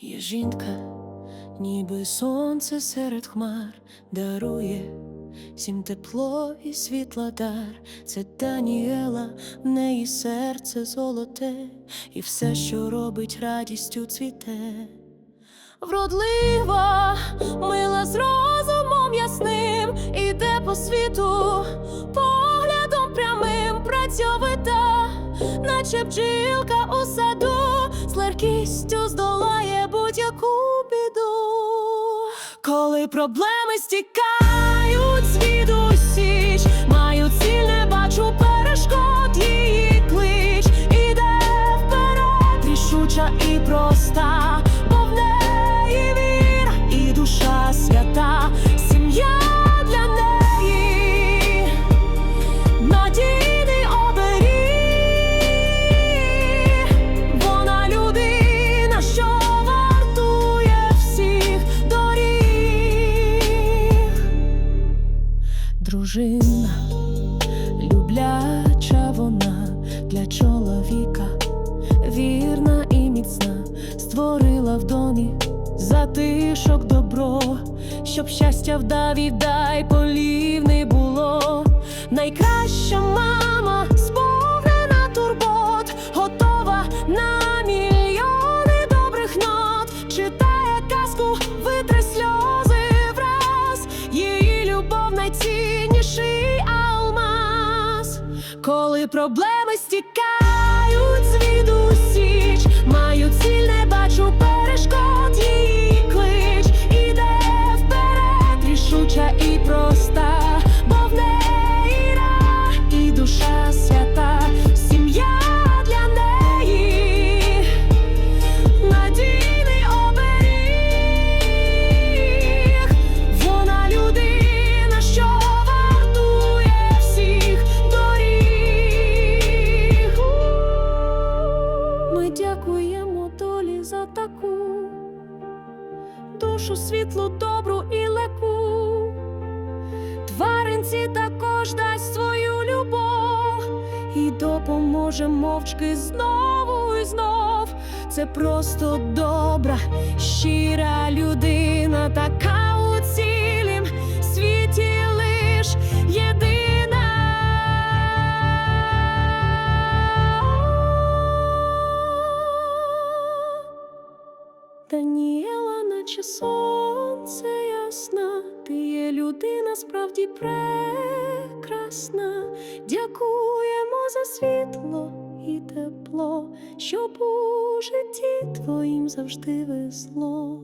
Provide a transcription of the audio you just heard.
Є жінка, ніби сонце серед хмар дарує всім тепло і світла дар. Це Даніела, в неї серце золоте, і все, що робить, радістю цвіте. Вродлива, мила з розумом ясним, іде по світу, поглядом прямим працьовита, наче бджілка у саду, з легкістю здолає будь-яку біду. Коли проблеми стікають усіч, Дружина, любляча вона для чоловіка, вірна і міцна, створила в домі затишок добро, щоб щастя вдав і дай полів найцінніший алмаз. Коли проблеми стікають дякуємо долі за таку душу світлу, добру і леку. Тваринці також дасть свою любов і допоможе мовчки знову і знов. Це просто добра, щира людина, Даніела, наче сонце ясна, ти є людина справді прекрасна. Дякуємо за світло і тепло, щоб у житті твоїм завжди весло.